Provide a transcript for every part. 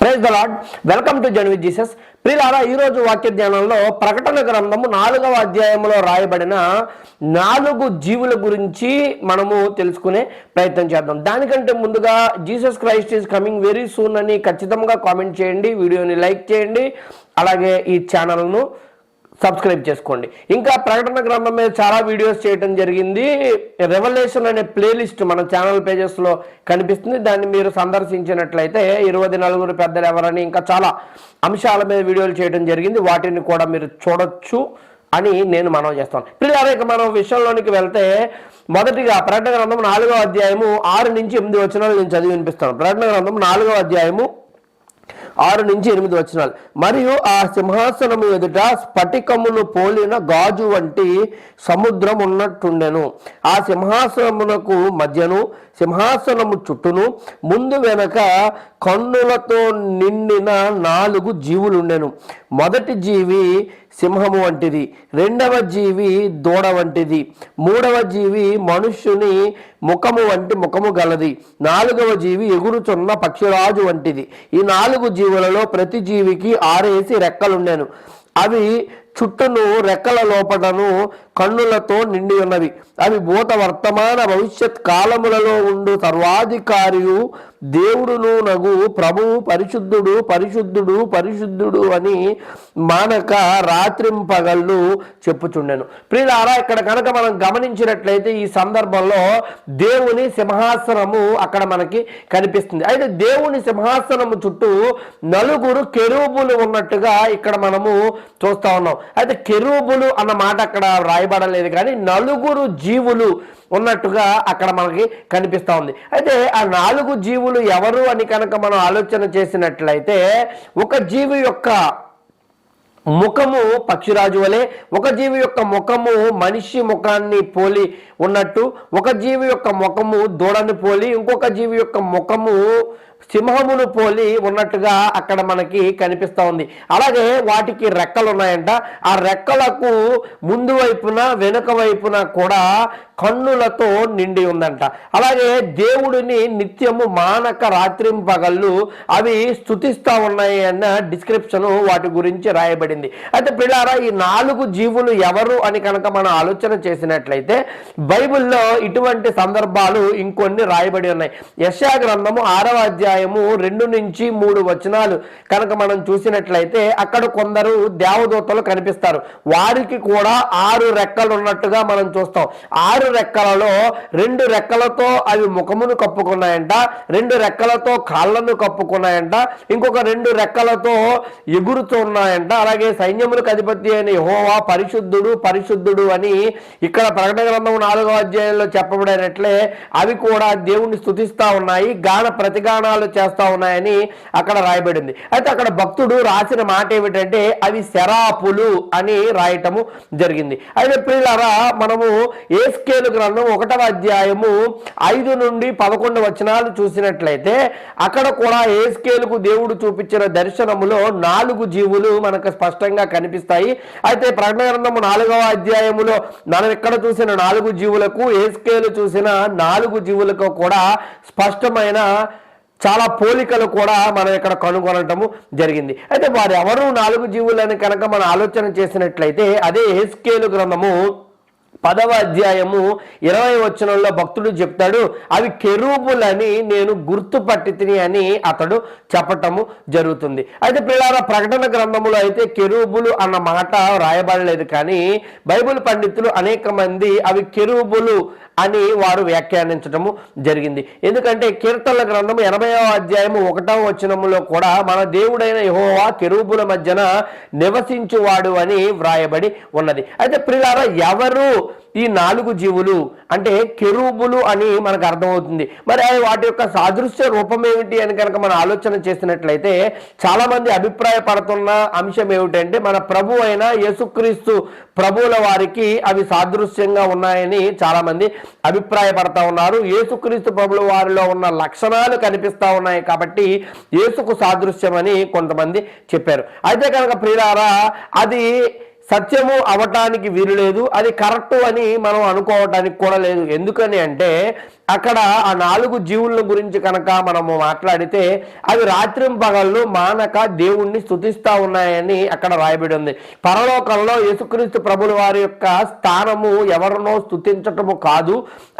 Praise the Lord welcome to join with Jesus ప్రిలారా ఈరోజు వాక్య ధ్యానంలో ప్రకటన గ్రంథము నాలుగవ అధ్యాయంలో రాయబడిన నాలుగు జీవుల గురించి మనము తెలుసుకునే ప్రయత్నం చేద్దాం. దానికంటే ముందుగా Jesus Christ is coming very soon అని ఖచ్చితంగా కామెంట్ చేయండి వీడియోని లైక్ చేయండి అలాగే ఈ ఛానల్ను సబ్స్క్రైబ్ చేసుకోండి. ఇంకా ప్రకటన గ్రంథం మీద చాలా వీడియోస్ చేయడం జరిగింది. రెవల్యూషన్ అనే ప్లేలిస్ట్ మన ఛానల్ పేజెస్లో కనిపిస్తుంది. దాన్ని మీరు సందర్శించినట్లయితే ఇరవై నలుగురు పెద్దలు ఎవరని ఇంకా చాలా అంశాల మీద వీడియోలు చేయడం జరిగింది. వాటిని కూడా మీరు చూడొచ్చు అని నేను మనవి చేస్తాను. పిల్లలు ఇక మనం విషయంలోనికి వెళ్తే మొదటిగా ప్రకటన గ్రంథం నాలుగో అధ్యాయము ఆరు నుంచి ఎనిమిది వచనాలు నేను చదివి వినిపిస్తాను. ప్రకటన గ్రంథం నాలుగో అధ్యాయము ఆరు నుంచి ఎనిమిది వచనాలు. మరియు ఆ సింహాసనము ఎదుట స్ఫటికమును పోలిన గాజు వంటి సముద్రం ఉన్నట్టుండెను. ఆ సింహాసనమునకు మధ్యను సింహాసనము చుట్టూను. ముందు వెనక కన్నులతో నిండిన నాలుగు జీవులుండెను మొదటి జీవి సింహము వంటిది. రెండవ జీవి దూడ వంటిది. మూడవ జీవి మనుష్యుని ముఖము వంటి ముఖము గలది. నాలుగవ జీవి ఎగురుచున్న పక్షిరాజు వంటిది. ఈ నాలుగు జీవులలో ప్రతి జీవికి ఆరేసి రెక్కలుండెను. అవి చుట్టూను రెక్కల లోపటను కన్నులతో నిండి ఉన్నవి అవి భూత వర్తమాన భవిష్యత్ కాలములలో ఉండు. సర్వాధికారియు దేవుడును నగు. ప్రభువు పరిశుద్ధుడు పరిశుద్ధుడు పరిశుద్ధుడు అని మానక రాత్రింపగళ్ళు చెప్పుచుండెను. ప్రియులారా ఇక్కడ కనుక మనం గమనించినట్లయితే ఈ సందర్భంలో దేవుని సింహాసనము అక్కడ మనకి కనిపిస్తుంది. అయితే దేవుని సింహాసనము చుట్టూ నలుగురు కెరూబులు ఉన్నట్టుగా ఇక్కడ మనము చూస్తా ఉన్నాం. అయితే కెరూబులు అన్న మాట అక్కడ రాయబడలేదు కానీ నలుగురు జీవులు ఉన్నట్టుగా అక్కడ మనకి కనిపిస్తూ ఉంది. అయితే ఆ నాలుగు జీవులు ఎవరు అని కనుక మనం ఆలోచన చేసినట్లయితే ఒక జీవి యొక్క ముఖము పక్షిరాజు వలె ఒక జీవి యొక్క ముఖము మనిషి ముఖాన్ని పోలి ఉన్నట్టు ఒక జీవి యొక్క ముఖము దూడని పోలి ఇంకొక జీవి యొక్క ముఖము సింహమును పోలి ఉన్నట్టుగా అక్కడ మనకి కనిపిస్తూ ఉంది. అలాగే వాటికి రెక్కలు ఉన్నాయంట ఆ రెక్కలకు ముందు వైపున వెనుక వైపున కూడా కన్నులతో నిండి ఉందంట. అలాగే దేవుడిని నిత్యము మానక రాత్రింపగళ్ళు అవి స్థుతిస్తూ ఉన్నాయి అన్న డిస్క్రిప్షన్ వాటి గురించి రాయబడింది. అయితే పిల్లారా ఈ నాలుగు జీవులు ఎవరు అని కనుక మనం ఆలోచన చేసినట్లయితే బైబిల్లో ఇటువంటి సందర్భాలు ఇంకొన్ని రాయబడి ఉన్నాయి. యశా గ్రంథము ఆరవ అధ్యాయము రెండు నుంచి మూడు వచనాలు. కనుక మనం చూసినట్లయితే అక్కడ కొందరు దేవదూతలు కనిపిస్తారు. వారికి కూడా ఆరు రెక్కలు ఉన్నట్టుగా మనం చూస్తాం. ఆరు రెక్కలలో రెండు రెక్కలతో అవి ముఖమును కప్పుకున్నాయంట రెండు రెక్కలతో కాళ్ళను కప్పుకున్నాయంట ఇంకొక రెండు రెక్కలతో ఎగురుతూ ఉన్నాయంట. అలాగే సైన్యములకు అధిపతి అయిన యెహోవా పరిశుద్ధుడు పరిశుద్ధుడు అని ఇక్కడ ప్రకటన గ్రంథం నాలుగో అధ్యాయంలో చెప్పబడినట్లే అవి కూడా దేవుణ్ణి స్థుతిస్తా ఉన్నాయి. గాన ప్రతిగానాలు చేస్తా ఉన్నాయని అక్కడ రాయబడింది. అయితే అక్కడ భక్తుడు రాసిన మాట ఏమిటంటే అవి శరాపులు అని రాయటము జరిగింది. అయితే ప్రియులారా మనము ఏస్కేలు గ్రంథం ఒకటవ అధ్యాయము ఐదు నుండి పదకొండు వచనాలు చూసినట్లయితే అక్కడ కూడా ఏస్కేలుకు దేవుడు చూపించిన దర్శనములో నాలుగు జీవులు మనకు స్పష్టంగా కనిపిస్తాయి. అయితే ప్రకటన గ్రంథము నాలుగవ అధ్యాయములో మనం ఇక్కడ చూసిన నాలుగు జీవులకు ఏస్కేలు చూసిన నాలుగు జీవులకు కూడా స్పష్టమైన చాలా పోలికలు కూడా మనం ఇక్కడ కనుగొనటము జరిగింది. అయితే వారు ఎవరు నాలుగు జీవులని కనుక మనం ఆలోచన చేసినట్లయితే అదే హెస్కేలు గ్రంథము పదవ అధ్యాయము ఇరవై వచనంలో భక్తుడు చెప్తాడు అవి కెరూబులని నేను గుర్తుపట్టితిని అని అతడు చెప్పటము జరుగుతుంది. అయితే పిల్లల ప్రకటన గ్రంథములో అయితే కెరూబులు అన్న మాట రాయబడలేదు కానీ బైబిల్ పండితులు అనేక మంది అవి కెరూబులు అని వారు వ్యాఖ్యానించటము జరిగింది. ఎందుకంటే కీర్తనల గ్రంథము ఎనభైవ అధ్యాయము ఒకటవ వచనములో కూడా మన దేవుడైన యహోవా కెరూబుల మధ్యన నివసించువాడు అని వ్రాయబడి ఉన్నది. అయితే ప్రిలారా ఎవరు ఈ నాలుగు జీవులు అంటే కెరూబులు అని మనకు అర్థమవుతుంది. మరి అవి వాటి యొక్క సాదృశ్య రూపం ఏమిటి అని కనుక మనం ఆలోచన చేసినట్లయితే చాలామంది అభిప్రాయపడుతున్న అంశం ఏమిటంటే మన ప్రభు అయిన యేసుక్రీస్తు ప్రభువుల వారికి అవి సాదృశ్యంగా ఉన్నాయని చాలామంది అభిప్రాయపడతా ఉన్నారు. యేసుక్రీస్తు ప్రభుల వారిలో ఉన్న లక్షణాలు కనిపిస్తూ ఉన్నాయి కాబట్టి యేసుకు సాదృశ్యం అని కొంతమంది చెప్పారు. అయితే కనుక ప్రియులారా అది సత్యము అవటానికి వీలు లేదు. అది కరెక్ట్ అని మనం అనుకోవటానికి కూడా లేదు. ఎందుకని అంటే అక్కడ ఆ నాలుగు జీవుల గురించి కనుక మనము మాట్లాడితే అవి రాత్రింపగళ్ళు మానక దేవుణ్ణి స్థుతిస్తా ఉన్నాయని అక్కడ రాయబడి ఉంది. పరలోకంలో యేసుక్రీస్తు ప్రభుల వారి యొక్క స్థానము ఎవరినో స్థుతించటము కాదు.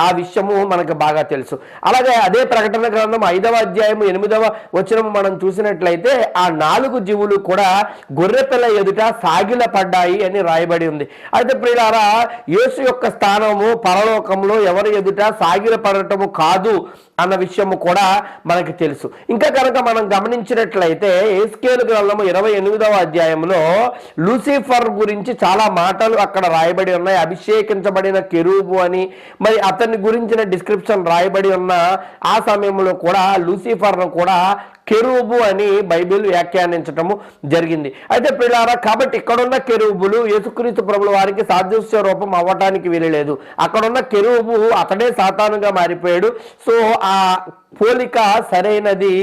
ఆ విషయము మనకు బాగా తెలుసు. అలాగే అదే ప్రకటన గ్రంథం ఐదవ అధ్యాయం ఎనిమిదవ వచనం మనం చూసినట్లయితే ఆ నాలుగు జీవులు కూడా గొర్రెపిల్ల ఎదుట సాగిల పడ్డాయి అని రాయబడి ఉంది. అయితే ప్రియులారా యేసు యొక్క స్థానము పరలోకంలో ఎవరి ఎదుట సాగిల ఉండటము కాదు అన్న విషయము కూడా మనకి తెలుసు. ఇంకా కనుక మనం గమనించినట్లయితే ఏస్కేలు గ్రంథము ఇరవై ఎనిమిదవ అధ్యాయంలో లూసిఫర్ గురించి చాలా మాటలు అక్కడ రాయబడి ఉన్నాయి. అభిషేకించబడిన కెరూబు అని మరి అతని గురించిన డిస్క్రిప్షన్ రాయబడి ఉన్న ఆ సమయంలో కూడా లూసిఫర్ను కూడా కెరూబు అని బైబిల్ వ్యాఖ్యానించటము జరిగింది. అయితే పిల్లారా కాబట్టి ఇక్కడున్న కెరూబులు యేసుక్రీస్తు ప్రభుల వారికి సాదృశ్య రూపం అవ్వటానికి వీలలేదు. అక్కడున్న కెరూబు అతడే సాతానుగా మారిపోయాడు. సో ఆ పోలిక సరైనది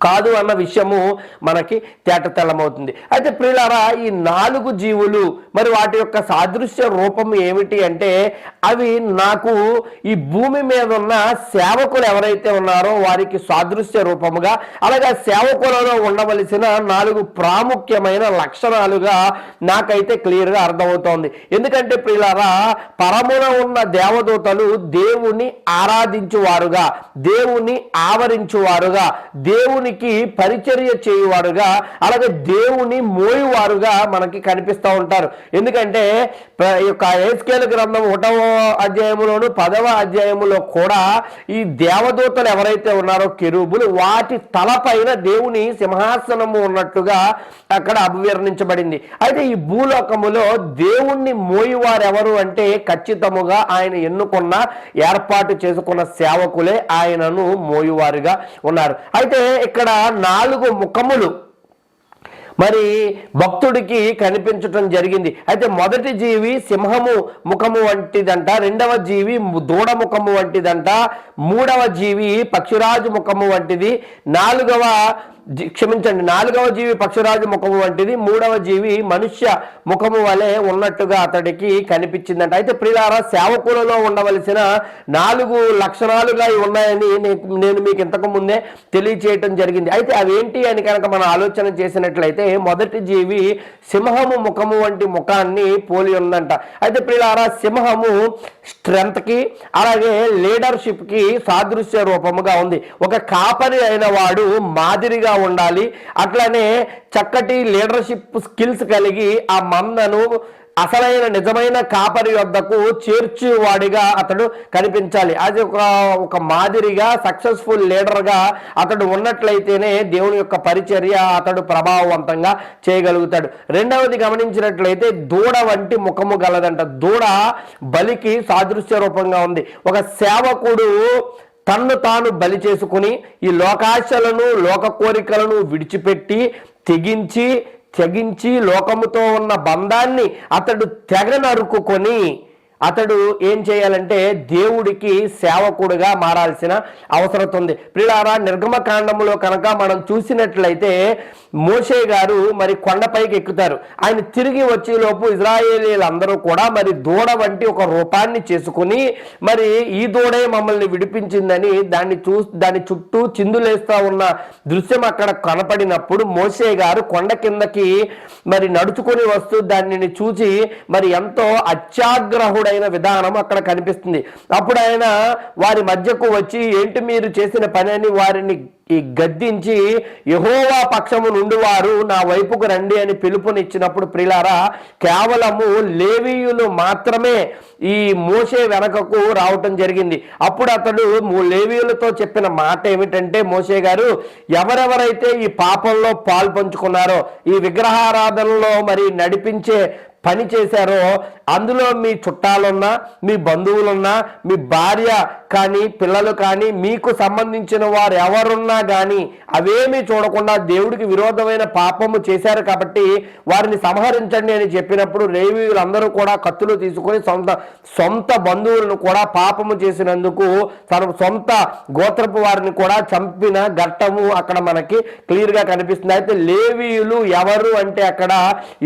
కాదు అన్న విషయము మనకి తేటతెల్లమవుతుంది అయితే ప్రియులారా ఈ నాలుగు జీవులు మరి వాటి యొక్క సాదృశ్య రూపం ఏమిటి అంటే అవి నాకు ఈ భూమి మీద ఉన్న సేవకులు ఎవరైతే ఉన్నారో వారికి సాదృశ్య రూపముగా అలాగే సేవకులలో ఉండవలసిన నాలుగు ప్రాముఖ్యమైన లక్షణాలుగా నాకైతే క్లియర్గా అర్థమవుతోంది. ఎందుకంటే ప్రియులారా పరమున ఉన్న దేవదూతలు దేవుని ఆరాధించువారుగా దేవుని ఆవరించువారుగా దేవునికి పరిచర్య చేయువారుగా అలాగే దేవుని మోయువారుగా మనకి కనిపిస్తూ ఉంటారు. ఎందుకంటే యొక్క ఏస్కేల గ్రంథం ఒకటవ అధ్యాయములోను పదవ అధ్యాయంలో కూడా ఈ దేవదూతలు ఎవరైతే ఉన్నారో కెరూబులు వాటి తలపైన దేవుని సింహాసనము ఉన్నట్టుగా అక్కడ అభివర్ణించబడింది. అయితే ఈ భూలోకములో దేవుణ్ణి మోయువారు ఎవరు అంటే ఖచ్చితముగా ఆయన ఎన్నుకున్న ఏర్పాటు చేసుకున్న సేవకులే ఆయనను మోయువారుగా ఉన్నారు. అయితే ఇక్కడ నాలుగు ముఖములు. మరి భక్తుడికి కనిపించటం జరిగింది. అయితే మొదటి జీవి సింహము ముఖము వంటిదంట రెండవ జీవి దూడ ముఖము వంటిదంట మూడవ జీవి పక్షిరాజు ముఖము వంటిది నాలుగవ క్షమించండి నాలుగవ జీవి పక్షురాజు ముఖము వంటిది మూడవ జీవి మనుష్య ముఖము వలె ఉన్నట్టుగా అతడికి కనిపించిందంట. అయితే ప్రియార సేవకులలో ఉండవలసిన నాలుగు లక్షణాలుగా ఉన్నాయని నేను మీకు ఇంతకు ముందే తెలియచేయటం జరిగింది. అయితే అవేంటి అని కనుక మనం ఆలోచన చేసినట్లయితే మొదటి జీవి సింహము ముఖము వంటి ముఖాన్ని పోలి ఉందంట. అయితే ప్రియార సింహము స్ట్రెంత్కి అలాగే లీడర్షిప్కి సాదృశ్య రూపముగా ఉంది. ఒక కాపరి అయిన వాడు మాదిరిగా ఉండాలి. అట్లనే చక్కటి లీడర్షిప్ స్కిల్స్ కలిగి ఆ మందను అసలైన నిజమైన కాపరి వద్దకు చేర్చువాడిగా అతడు కనిపించాలి. అది ఒక ఒక మాదిరిగా సక్సెస్ఫుల్ లీడర్గా అతడు ఉన్నట్లయితేనే దేవుని యొక్క పరిచర్య అతడు ప్రభావవంతంగా చేయగలుగుతాడు. రెండవది గమనించినట్లయితే దూడ వంటి ముఖము గలదంట. దూడ బలికి సాదృశ్య రూపంగా ఉంది. ఒక సేవకుడు తన్ను తాను బలి చేసుకుని ఈ లోకాశలను లోక కోరికలను విడిచిపెట్టి తెగించి తెగించి లోకముతో ఉన్న బంధాన్ని అతడు తెగ నరుకుకొని అతడు ఏం చేయాలంటే దేవుడికి సేవకుడుగా మారాల్సిన అవసరం ఉంది ప్రియులారా నిర్గమకాండంలో కనుక మనం చూసినట్లయితే మోషే గారు మరి కొండపైకి ఎక్కుతారు. ఆయన తిరిగి వచ్చేలోపు ఇజ్రాయేలీలందరూ కూడా మరి దూడ వంటి ఒక రూపాన్ని చేసుకుని మరి ఈ దూడే మమ్మల్ని విడిపించిందని దాన్ని చూ దాని చుట్టూ చిందులేస్తా ఉన్న దృశ్యం అక్కడ కనపడినప్పుడు మోషే గారు కొండ కిందకి మరి నడుచుకొని వస్తూ దానిని చూసి మరి ఎంతో అత్యాగ్రహుడైన విధానం అక్కడ కనిపిస్తుంది. అప్పుడు ఆయన వారి మధ్యకు వచ్చి ఏంటి మీరు చేసిన పని అని వారిని ఈ గద్దించి యహోవా పక్షము నుండి వారు నా వైపుకు రండి అని పిలుపునిచ్చినప్పుడు ప్రిలారా కేవలము లేవీయులు మాత్రమే ఈ మోసే వెనకకు రావటం జరిగింది. అప్పుడు అతడు లేవీయులతో చెప్పిన మాట ఏమిటంటే మోసే గారు ఎవరెవరైతే ఈ పాపంలో పాల్పంచుకున్నారో ఈ విగ్రహారాధనలో మరి నడిపించే పని చేశారో అందులో మీ చుట్టాలున్నా మీ బంధువులున్నా మీ భార్య కానీ పిల్లలు కానీ మీకు సంబంధించిన వారు ఎవరున్నా కానీ అవేమీ చూడకుండా దేవుడికి విరోధమైన పాపము చేశారు కాబట్టి వారిని సంహరించండి అని చెప్పినప్పుడు లేవీయులందరూ కూడా కత్తులు తీసుకొని సొంత సొంత బంధువులను కూడా పాపము చేసినందుకు తన సొంత గోత్రపు వారిని కూడా చంపిన ఘట్టము అక్కడ మనకి క్లియర్గా కనిపిస్తుంది. అయితే లేవీయులు ఎవరు అంటే అక్కడ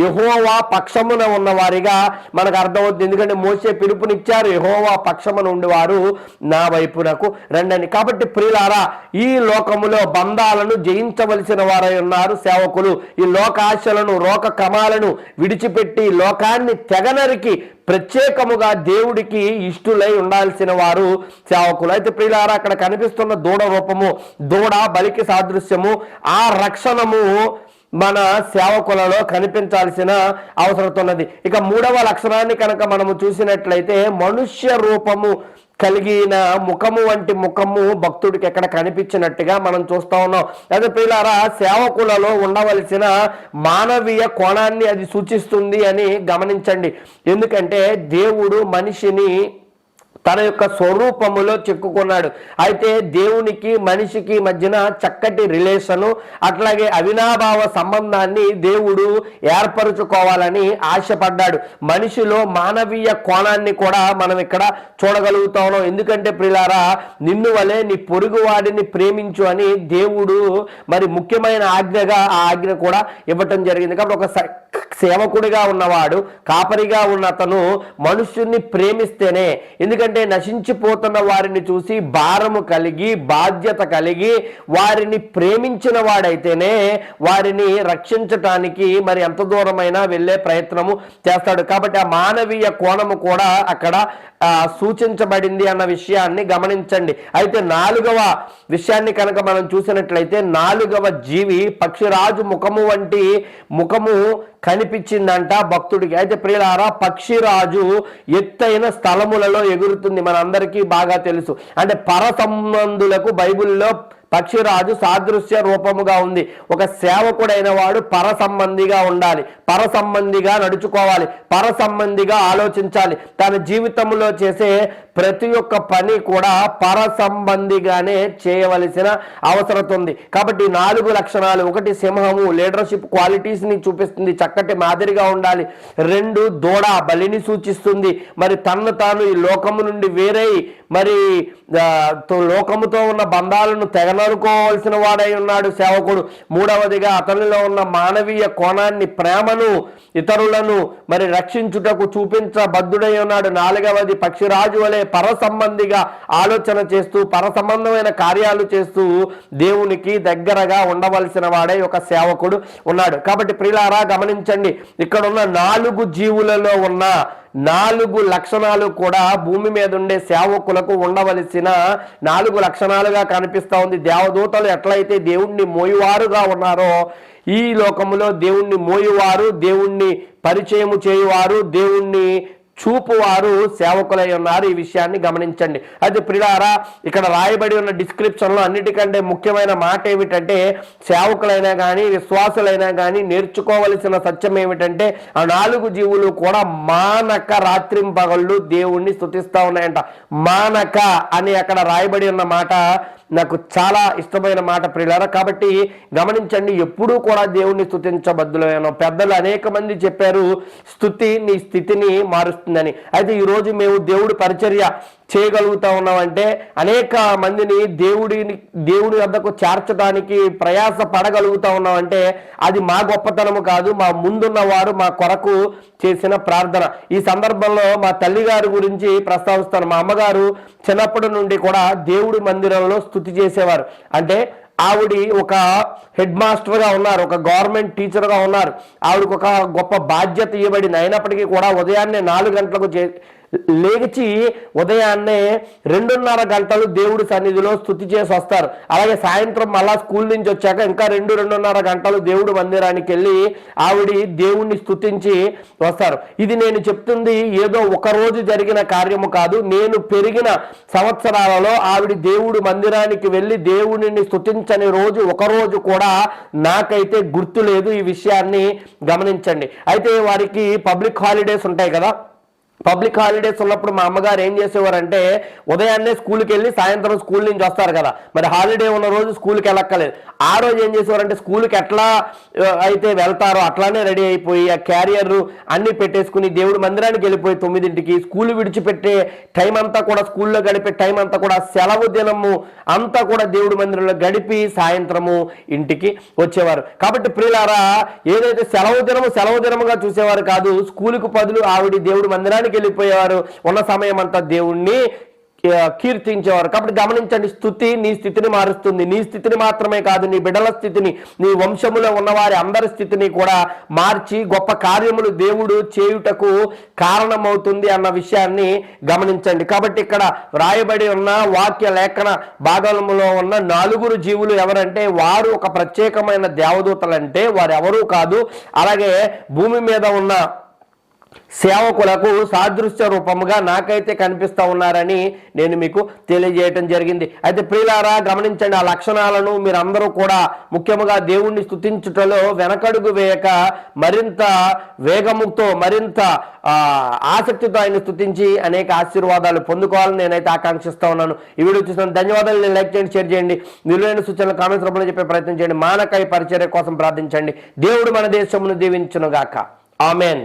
యహోవా పక్షమున ఉన్నవారిగా మనకు అర్థమవుతుంది. ఎందుకంటే మోసే పిలుపునిచ్చారు. యహోవా పక్షమున ఉండేవారు నా వైపునకు రండని. కాబట్టి ప్రియులారా ఈ లోకములో బంధాలను జయించవలసిన వారై ఉన్నారు సేవకులు. ఈ లోకాశలను లోక క్రమాలను విడిచిపెట్టి లోకాన్ని తెగనరికి ప్రత్యేకముగా దేవుడికి ఇష్టులై ఉండాల్సిన వారు సేవకులు. అయితే ప్రియులారా అక్కడ కనిపిస్తున్న దూడ రూపము దూడ బలికి సాదృశ్యము ఆ రక్షణము మన సేవకులలో కనిపించాల్సిన అవసరం ఉన్నది ఇక మూడవ లక్షణాన్ని కనుక మనము చూసినట్లయితే మనుష్య రూపము కలిగిన ముఖము వంటి ముఖము భక్తుడికి ఎక్కడ కనిపించినట్టుగా మనం చూస్తా ఉన్నాం. అదే పిల్లారా సేవకులలో ఉండవలసిన మానవీయ కోణాన్ని అది సూచిస్తుంది అని గమనించండి. ఎందుకంటే దేవుడు మనిషిని తన యొక్క స్వరూపములో చిక్కుకున్నాడు. అయితే దేవునికి మనిషికి మధ్యన చక్కటి రిలేషను అట్లాగే అవినాభావ సంబంధాన్ని దేవుడు ఏర్పరచుకోవాలని ఆశపడ్డాడు. మనిషిలో మానవీయ కోణాన్ని కూడా మనం ఇక్కడ చూడగలుగుతా ఎందుకంటే ప్రిలారా నిన్ను వలె నీ పొరుగు వాడిని ప్రేమించు అని దేవుడు మరి ముఖ్యమైన ఆజ్ఞగా ఆ ఆజ్ఞ కూడా ఇవ్వటం జరిగింది. కాబట్టి ఒక స- సేవకుడిగా ఉన్నవాడు కాపరిగా ఉన్న అతను మనుష్యుణ్ణి ప్రేమిస్తేనే ఎందుకంటే నశించిపోతున్న వారిని చూసి భారము కలిగి బాధ్యత కలిగి వారిని ప్రేమించిన వాడైతేనే వారిని రక్షించటానికి మరి ఎంత దూరమైనా వెళ్ళే ప్రయత్నము చేస్తాడు. కాబట్టి ఆ మానవీయ కోణము కూడా అక్కడ సూచించబడింది అన్న విషయాన్ని గమనించండి. అయితే నాలుగవ విషయాన్ని కనుక మనం చూసినట్లయితే నాలుగవ జీవి పక్షిరాజు ముఖము వంటి ముఖము కనిపించిందంట భక్తుడికి. అయితే ప్రియులారా పక్షిరాజు ఎత్తైన స్థలములలో జరుగుతుంది మనందరికీ బాగా తెలుసు. అంటే పర సంబంధులకు బైబిల్లో పక్షిరాజు సాదృశ్య రూపముగా ఉంది. ఒక సేవకుడైన వాడు పర సంబంధిగా ఉండాలి. పర సంబంధిగా నడుచుకోవాలి. పర సంబంధిగా ఆలోచించాలి. తన జీవితంలో చేసే ప్రతి ఒక్క పని కూడా పర సంబంధిగానే చేయవలసిన అవసరం ఉంది. కాబట్టి నాలుగు లక్షణాలు. ఒకటి సింహము. లీడర్షిప్ క్వాలిటీస్ని చూపిస్తుంది. చక్కటి మాదిరిగా ఉండాలి. రెండు దూడ బలిని సూచిస్తుంది. మరి తన్ను తాను ఈ లోకము నుండి వేరై మరి లోకముతో ఉన్న బంధాలను తెగనరుకోవాల్సిన వాడై ఉన్నాడు సేవకుడు. మూడవదిగా అతనిలో ఉన్న మానవీయ కోణాన్ని ప్రేమను ఇతరులను మరి రక్షించుటకు చూపించబద్ధుడై ఉన్నాడు. నాలుగవది పక్షిరాజు వలె పర సంబంధిగా ఆలోచన చేస్తూ పర సంబంధమైన కార్యాలు చేస్తూ దేవునికి దగ్గరగా ఉండవలసిన వాడే ఒక సేవకుడు ఉన్నాడు. కాబట్టి ప్రిలారా గమనించండి ఇక్కడ ఉన్న నాలుగు జీవులలో ఉన్న నాలుగు లక్షణాలు కూడా భూమి మీద ఉండే సేవకులకు ఉండవలసిన నాలుగు లక్షణాలుగా కనిపిస్తూ ఉంది. దేవదూతలు ఎట్లయితే దేవుణ్ణి మోయువారుగా ఉన్నారో ఈ లోకములో దేవుణ్ణి మోయువారు దేవుణ్ణి పరిచయము చేయువారు దేవుణ్ణి చూపువారు సేవకులై ఉన్నారు. ఈ విషయాన్ని గమనించండి. అయితే ప్రిడారా ఇక్కడ రాయబడి ఉన్న డిస్క్రిప్షన్లో అన్నిటికంటే ముఖ్యమైన మాట ఏమిటంటే సేవకులైనా కానీ విశ్వాసులైనా కానీ నేర్చుకోవలసిన సత్యం ఏమిటంటే ఆ నాలుగు జీవులు కూడా మానక రాత్రింపగళ్ళు దేవుణ్ణి స్థుతిస్తూ ఉన్నాయంట. మానక అని అక్కడ రాయబడి ఉన్న మాట నాకు చాలా ఇష్టమైన మాట ప్రియులారా కాబట్టి గమనించండి ఎప్పుడూ కూడా దేవుణ్ణి స్థుతించబద్దులైన పెద్దలు అనేక మంది చెప్పారు స్థుతి నీ స్థితిని మారుస్తుందని. అయితే ఈరోజు మేము దేవుడి పరిచర్య చేయగలుగుతా ఉన్నామంటే అనేక మందిని దేవుడిని దేవుడి వద్దకు చేర్చడానికి ప్రయాస పడగలుగుతా ఉన్నామంటే అది మా గొప్పతనము కాదు మా ముందున్న వారు మా కొరకు చేసిన ప్రార్థన. ఈ సందర్భంలో మా తల్లిగారి గురించి ప్రస్తావిస్తాను. మా అమ్మగారు చిన్నప్పటి నుండి కూడా దేవుడి మందిరంలో స్థుతి చేసేవారు. అంటే ఆవిడ ఒక హెడ్ మాస్టర్గా ఉన్నారు ఒక గవర్నమెంట్ టీచర్గా ఉన్నారు. ఆవిడకు ఒక గొప్ప బాధ్యత ఇవ్వబడింది. అయినప్పటికీ కూడా ఉదయాన్నే నాలుగు గంటలకు చే లేచి ఉదయాన్నే రెండున్నర గంటలు దేవుడి సన్నిధిలో స్థుతి చేసి వస్తారు. అలాగే సాయంత్రం మళ్ళా స్కూల్ నుంచి వచ్చాక ఇంకా రెండు రెండున్నర గంటలు దేవుడి మందిరానికి వెళ్ళి ఆవిడ దేవుణ్ణి స్థుతించి వస్తారు. ఇది నేను చెప్తుంది ఏదో ఒక రోజు జరిగిన కార్యము కాదు. నేను పెరిగిన సంవత్సరాలలో ఆవిడ దేవుడి మందిరానికి వెళ్ళి దేవుడిని స్థుతించని రోజు ఒక రోజు కూడా నాకైతే గుర్తు లేదు ఈ విషయాన్ని గమనించండి. అయితే వారికి పబ్లిక్ హాలిడేస్ ఉంటాయి కదా. పబ్లిక్ హాలిడేస్ ఉన్నప్పుడు మా అమ్మగారు ఏం చేసేవారంటే ఉదయాన్నే స్కూల్కి వెళ్ళి సాయంత్రం స్కూల్ నుంచి వస్తారు కదా. మరి హాలిడే ఉన్న రోజు స్కూల్కి వెళ్ళక్కలేదు ఆ రోజు ఏం చేసేవారంటే స్కూల్కి ఎట్లా అయితే వెళ్తారో అట్లానే రెడీ అయిపోయి ఆ క్యారియర్ అన్ని పెట్టేసుకుని దేవుడి మందిరానికి వెళ్ళిపోయి తొమ్మిదింటికి స్కూల్ విడిచిపెట్టే టైం అంతా కూడా స్కూల్లో గడిపే టైం అంతా కూడా సెలవు దినము అంతా కూడా దేవుడి మందిరంలో గడిపి సాయంత్రము ఇంటికి వచ్చేవారు. కాబట్టి ప్రియులారా ఏదైతే సెలవు దినము సెలవు దినముగా చూసేవారు కాదు స్కూల్కి బదులు ఆవిడ దేవుడి మందిరానికి వెళ్ళిపోయేవారు ఉన్న సమయం అంతా దేవుణ్ణి కీర్తించేవారు. కాబట్టి గమనించండి స్థుతి నీ స్థితిని మారుస్తుంది. నీ స్థితిని మాత్రమే కాదు నీ బిడ్డల స్థితిని నీ వంశములో ఉన్నవారి అందరి స్థితిని కూడా మార్చి గొప్ప కార్యములు దేవుడు చేయుటకు కారణమవుతుంది అన్న విషయాన్ని గమనించండి. కాబట్టి ఇక్కడ వ్రాయబడి ఉన్న వాక్య లేఖన భాగంలో ఉన్న నలుగురు జీవులు ఎవరంటే వారు ఒక ప్రత్యేకమైన దేవదూతలంటే వారు ఎవరూ కాదు. అలాగే భూమి మీద ఉన్న సేవకులకు సాదృశ్య రూపముగా నాకైతే కనిపిస్తా ఉన్నారని నేను మీకు తెలియజేయటం జరిగింది. అయితే ప్రియులారా గమనించండి ఆ లక్షణాలను మీరందరూ కూడా ముఖ్యముగా దేవుణ్ణి స్తుతించుటలో వెనకడుగు వేయక మరింత వేగముతో మరింత ఆసక్తితో ఆయన స్తుతించి అనేక ఆశీర్వాదాలు పొందుకోవాలని నేనైతే ఆకాంక్షిస్తూ ఉన్నాను. ఈ వీడియో చూసిన ధన్యవాదాలు. నేను లైక్ చేయండి షేర్ చేయండి. విలువైన సూచనలు కామెంట్స్ రూపంలో చెప్పే ప్రయత్నం చేయండి. మానకాయ పరిచర్య కోసం ప్రార్థించండి. దేవుడు మన దేశమును దీవించునుగాక. ఆమెన్.